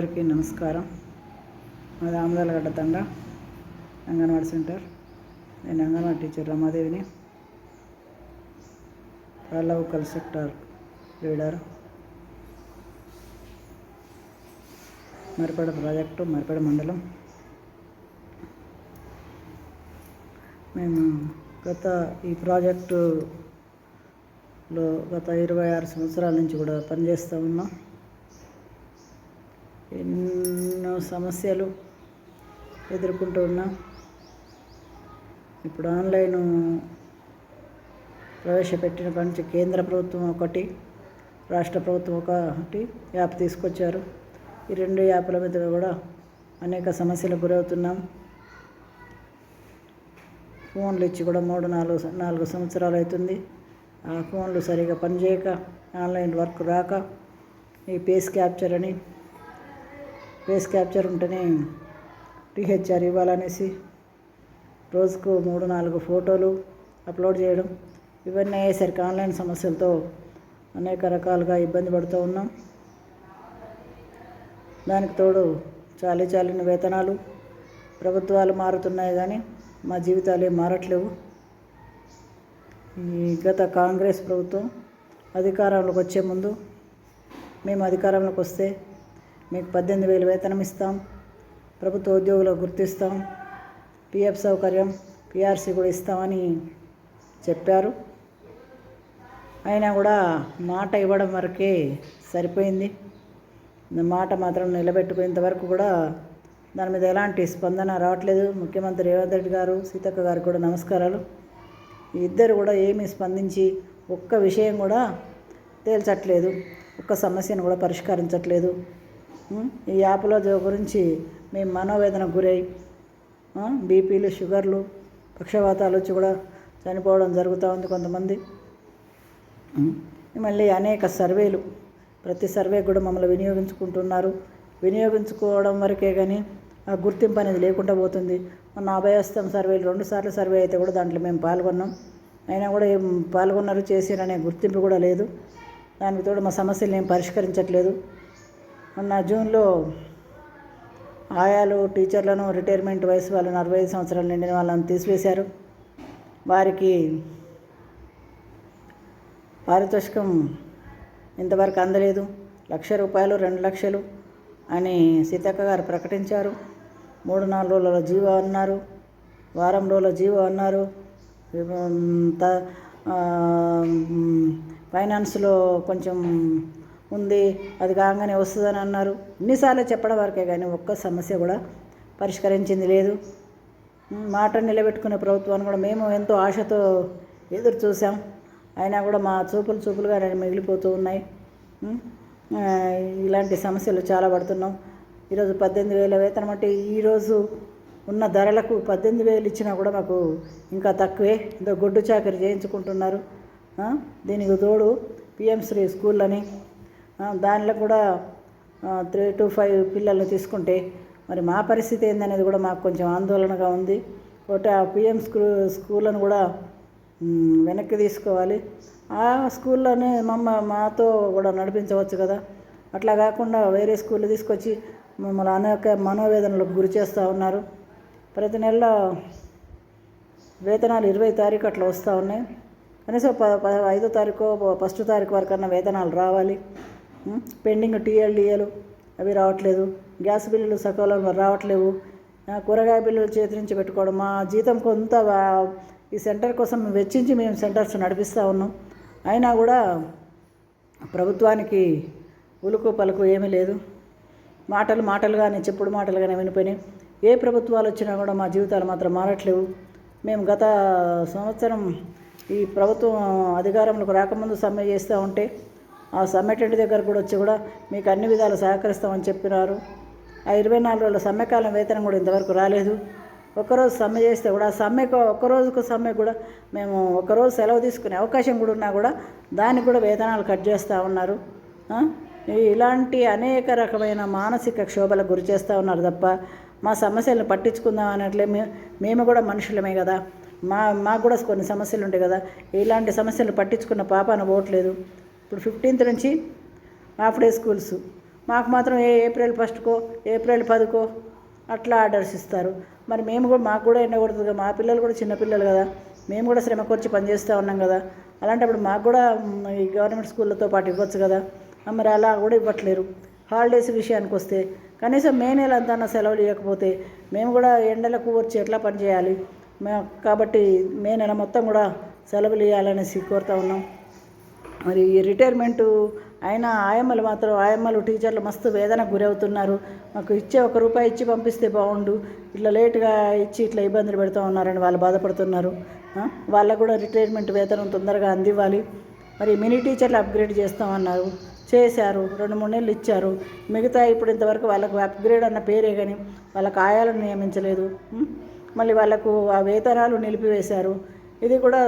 అందరికీ నమస్కారం. మాది ఆమదాలగడ్డ తండ అంగన్వాడీ సెంటర్. నేను anganwadi teacher రమాదేవిని. Local cluster leader. Maripeda project Maripeda మండలం. మేము గత ఈ ప్రాజెక్టులో గత ఇరవై ఆరు సంవత్సరాల నుంచి కూడా పనిచేస్తూ ఉన్నాం. ఎన్నో సమస్యలు ఎదుర్కొంటూ ఉన్నాం. ఇప్పుడు ఆన్లైన్ ప్రవేశపెట్టిన కాడి నుంచి కేంద్ర ప్రభుత్వం ఒకటి రాష్ట్ర ప్రభుత్వం ఒకటి యాప్ తీసుకొచ్చారు. ఈ రెండు యాప్ల మీద కూడా అనేక సమస్యలకు గురవుతున్నాం. ఫోన్లు ఇచ్చి కూడా మూడు నాలుగు నాలుగు సంవత్సరాలు అవుతుంది. ఆ ఫోన్లు సరిగా పనిచేయక ఆన్లైన్ వర్క్ రాక ఈ పేస్ క్యాప్చర్ అని ఫేస్ క్యాప్చర్ ఉంటేనే టీహెచ్ఆర్ ఇవ్వాలనేసి రోజుకు మూడు నాలుగు ఫోటోలు అప్లోడ్ చేయడం ఇవన్నీ అయ్యేసరికి ఆన్లైన్ సమస్యలతో అనేక రకాలుగా ఇబ్బంది పడుతూ ఉన్నాం. దానికి తోడు చాలీ చాలిన వేతనాలు ప్రభుత్వాలు మారుతున్నాయి కానీ మా జీవితాలు ఏం మారట్లేవు. ఈ గత కాంగ్రెస్ ప్రభుత్వం అధికారంలోకి వచ్చే ముందు మేము అధికారంలోకి వస్తే మీకు పద్దెనిమిది వేలు వేతనం ఇస్తాం. ప్రభుత్వ ఉద్యోగులకు గుర్తిస్తాం. పిఎఫ్ సౌకర్యం పిఆర్సీ కూడా ఇస్తామని చెప్పారు. అయినా కూడా మాట ఇవ్వడం వరకే సరిపోయింది. మాట మాత్రం నిలబెట్టుకునేంత వరకు కూడా దాని మీద ఎలాంటి స్పందన రావట్లేదు. ముఖ్యమంత్రి రేవంత్ రెడ్డి గారు సీతక్క గారికి కూడా నమస్కారాలు. ఇద్దరు కూడా ఏమీ స్పందించి ఒక్క విషయం కూడా తేల్చట్లేదు. ఒక్క సమస్యను కూడా పరిష్కరించట్లేదు. ఈ యాప్లో గురించి మేము మనోవేదన గురై బీపీలు షుగర్లు పక్షవాతాలు వచ్చి కూడా చనిపోవడం జరుగుతూ ఉంది కొంతమంది. మళ్ళీ అనేక సర్వేలు ప్రతి సర్వే కూడా మమ్మల్ని వినియోగించుకుంటున్నారు. వినియోగించుకోవడం వరకే కానీ ఆ గుర్తింపు అనేది లేకుండా పోతుంది. మొన్న అభయస్థం సర్వేలు రెండు సార్లు సర్వే అయితే కూడా దాంట్లో మేము పాల్గొన్నాం. అయినా కూడా ఏం పాల్గొన్నారు చేసిరనే గుర్తింపు కూడా లేదు. దానికి తోడు మా సమస్యలు ఏం పరిష్కరించట్లేదు. మొన్న జూన్లో ఆయాలు టీచర్లను రిటైర్మెంట్ వయసు వాళ్ళు అరవై ఐదు సంవత్సరాలు నిండిన వాళ్ళని తీసివేశారు. వారికి పారితోషికం ఇంతవరకు అందలేదు. లక్ష రూపాయలు రెండు లక్షలు అని సీతక్క గారు ప్రకటించారు. మూడు నాలుగు రోజుల జీవో అన్నారు. వారం రోజుల జీవో అన్నారు. ఫైనాన్స్లో కొంచెం ఉంది అది కాగానే వస్తుందని అన్నారు. ఇన్నిసార్లు చెప్పడం వరకే కానీ ఒక్క సమస్య కూడా పరిష్కరించింది లేదు. మాట నిలబెట్టుకునే ప్రభుత్వాన్ని కూడా మేము ఎంతో ఆశతో ఎదురు చూసాం అయినా కూడా మా చూపులు చూపులుగా మిగిలిపోతూ ఉన్నాయి. ఇలాంటి సమస్యలు చాలా పడుతున్నాం. ఈరోజు పద్దెనిమిది వేల వేతనం అంటే ఈరోజు ఉన్న ధరలకు పద్దెనిమిది వేలు ఇచ్చినా కూడా మాకు ఇంకా తక్కువే. ఏదో గొడ్డు చాకరీ చేయించుకుంటున్నారు. దీనికి తోడు పిఎం శ్రీ అని దానిలో కూడా త్రీ టు ఫైవ్ పిల్లల్ని తీసుకుంటే మరి మా పరిస్థితి ఏందనేది కూడా మాకు కొంచెం ఆందోళనగా ఉంది. ఒకటి ఆ పిఎం స్కూ స్కూళ్ళను కూడా వెనక్కి తీసుకోవాలి. ఆ స్కూల్లోనే మమ్మ మాతో కూడా నడిపించవచ్చు కదా. అట్లా కాకుండా వేరే స్కూల్ తీసుకొచ్చి మమ్మల్ని అనేక మనోవేదనలకు గురి చేస్తూ ఉన్నారు. ప్రతి నెల వేతనాలు ఇరవై తారీఖు అట్లా వస్తూ ఉన్నాయి. కనీసం ప ఐదో తారీఖు ఫస్ట్ తారీఖు వరకు అన్న వేతనాలు రావాలి. పెండింగ్ టీఎల్డిఏలు అవి రావట్లేదు. గ్యాస్ బిల్లులు సకాలంలో రావట్లేవు. కూరగాయ బిల్లులు చేతి నుంచి పెట్టుకోవడం. మా జీతం కొంత ఈ సెంటర్ కోసం వెచ్చించి మేము సెంటర్స్ నడిపిస్తూ ఉన్నాం. అయినా కూడా ప్రభుత్వానికి ఉలుకు పలుకు ఏమీ లేదు. మాటలు మాటలుగానే చెప్పుడు మాటలుగానే వినిపోయినాయి. ఏ ప్రభుత్వాలు వచ్చినా కూడా మా జీవితాలు మాత్రం మారట్లేవు. మేము గత సంవత్సరం ఈ ప్రభుత్వం అధికారంలోకి రాకముందు సమ్మె చేస్తూ ఉంటే ఆ సమ్మెటెంట్ దగ్గర కూడా వచ్చి కూడా మీకు అన్ని విధాలు సహకరిస్తామని చెప్పినారు. ఆ ఇరవై నాలుగు రోజుల సమ్మెకాలం వేతనం కూడా ఇంతవరకు రాలేదు. ఒకరోజు సమ్మె చేస్తే కూడా ఆ సమ్మెకు ఒక్కరోజుకు సమ్మె కూడా మేము ఒకరోజు సెలవు తీసుకునే అవకాశం కూడా ఉన్నా కూడా దానికి కూడా వేతనాలు కట్ చేస్తూ ఉన్నారు. ఇలాంటి అనేక రకమైన మానసిక క్షోభలకు గురి చేస్తూ ఉన్నారు తప్ప మా సమస్యలను పట్టించుకుందాం అన్నట్లే మేము కూడా మనుషులమే కదా. మా మాకు కూడా కొన్ని సమస్యలు ఉంటాయి కదా ఇలాంటి సమస్యలు పట్టించుకున్న పాప పోవట్లేదు. ఇప్పుడు ఫిఫ్టీన్త్ నుంచి హాఫ్ డే స్కూల్స్. మాకు మాత్రం ఏ ఏప్రిల్ ఫస్ట్కో ఏప్రిల్ పదికో అట్లా ఆర్డర్స్ ఇస్తారు. మరి మేము కూడా మాకు కూడా ఎండకూడదు కదా. మా పిల్లలు కూడా చిన్నపిల్లలు కదా. మేము కూడా శ్రమ కూర్చి పనిచేస్తూ ఉన్నాం కదా. అలాంటప్పుడు మాకు కూడా ఈ గవర్నమెంట్ స్కూళ్ళతో పాటు ఇవ్వచ్చు కదా. మరి అలా కూడా ఇవ్వట్లేరు. హాలిడేస్ విషయానికి వస్తే కనీసం మే నెల అంతా సెలవులు ఇవ్వకపోతే మేము కూడా ఎండలకు వచ్చి ఎట్లా పని చేయాలి? కాబట్టి మే నెల మొత్తం కూడా సెలవులు ఇవ్వాలనేసి కోరుతా ఉన్నాం. మరి రిటైర్మెంటు అయినా ఆయమ్మలు మాత్రం ఆయమ్మలు టీచర్లు మస్తు వేదనకు గురవుతున్నారు. మాకు ఇచ్చే ఒక రూపాయి ఇచ్చి పంపిస్తే బాగుండు. ఇట్లా లేటుగా ఇచ్చి ఇట్లా ఇబ్బందులు పెడుతూ ఉన్నారని వాళ్ళు బాధపడుతున్నారు. వాళ్ళకు కూడా రిటైర్మెంట్ వేతనం తొందరగా అందివ్వాలి. మరి మినీ టీచర్లు అప్గ్రేడ్ చేస్తామన్నారు. చేశారు. రెండు మూడు నెలలు ఇచ్చారు. మిగతా ఇప్పుడు ఇంతవరకు వాళ్ళకు అప్గ్రేడ్ అన్న పేరే కానీ వాళ్ళకు ఆయాలను నియమించలేదు. మళ్ళీ వాళ్ళకు ఆ వేతనాలు నిలిపివేశారు. ఇది కూడా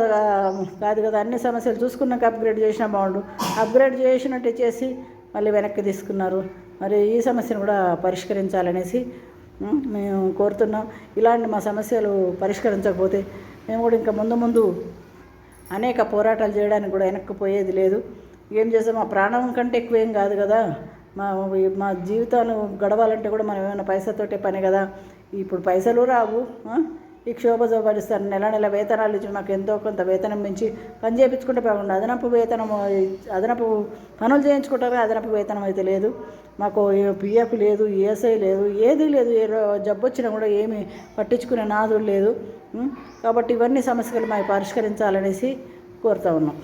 కాదు కదా అన్ని సమస్యలు చూసుకున్నాక అప్గ్రేడ్ చేసినా బాగుండు. అప్గ్రేడ్ చేసినట్టు చేసి మళ్ళీ వెనక్కి తీసుకున్నారు. మరి ఈ సమస్యను కూడా పరిష్కరించాలనేసి మేము కోరుతున్నాం. ఇలాంటి మా సమస్యలు పరిష్కరించకపోతే మేము కూడా ఇంకా ముందు ముందు అనేక పోరాటాలు చేయడానికి కూడా వెనక్కి పోయేది లేదు. ఏం చేస్తాం? మా ప్రాణం కంటే ఎక్కువ ఏం కాదు కదా. మా మా జీవితాలు గడవాలంటే కూడా మనం ఏమైనా పైసతోటే పని కదా. ఇప్పుడు పైసలు రావు ఈ క్షోభజోపరిస్తారు నెల నెల వేతనాలు ఇచ్చి మాకు ఎంతో కొంత వేతనం మించి పని చేయించుకుంటే బాగుండు. అదనపు వేతనం అదనపు పనులు చేయించుకుంటారు అదనపు వేతనం అయితే లేదు. మాకు పిఎఫ్ లేదు ఈఎస్ఐ లేదు ఏదీ లేదు. ఏ జబ్బు వచ్చినా కూడా ఏమి పట్టించుకునే నాదుడు లేదు. కాబట్టి ఇవన్నీ సమస్యలు మాకు పరిష్కరించాలనేసి కోరుతా ఉన్నాం.